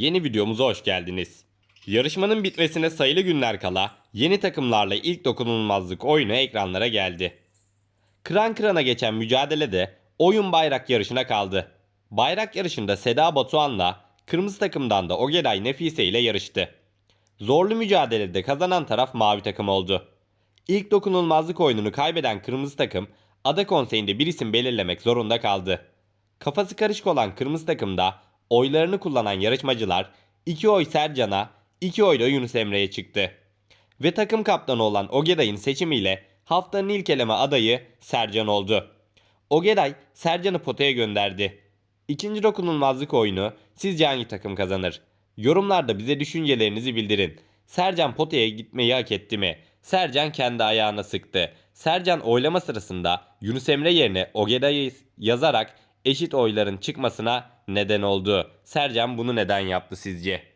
Yeni videomuza hoş geldiniz. Yarışmanın bitmesine sayılı günler kala yeni takımlarla ilk dokunulmazlık oyunu ekranlara geldi. Kıran kırana geçen mücadelede oyun bayrak yarışına kaldı. Bayrak yarışında Seda Batuhan'la kırmızı takımdan da Ogeday Nefise ile yarıştı. Zorlu mücadelede kazanan taraf mavi takım oldu. İlk dokunulmazlık oyununu kaybeden kırmızı takım ada konseyinde bir isim belirlemek zorunda kaldı. Kafası karışık olan kırmızı takımda oylarını kullanan yarışmacılar 2 oy Sercan'a 2 oy da Yunus Emre'ye çıktı. Ve takım kaptanı olan Ogeday'ın seçimiyle haftanın ilk eleme adayı Sercan oldu. Ogeday Sercan'ı potaya gönderdi. İkinci dokunulmazlık oyunu sizce hangi takım kazanır? Yorumlarda bize düşüncelerinizi bildirin. Sercan potaya gitmeyi hak etti mi? Sercan kendi ayağına sıktı. Sercan oylama sırasında Yunus Emre yerine Ogeday'ı yazarak eşit oyların çıkmasına neden oldu. Sercan bunu neden yaptı sizce?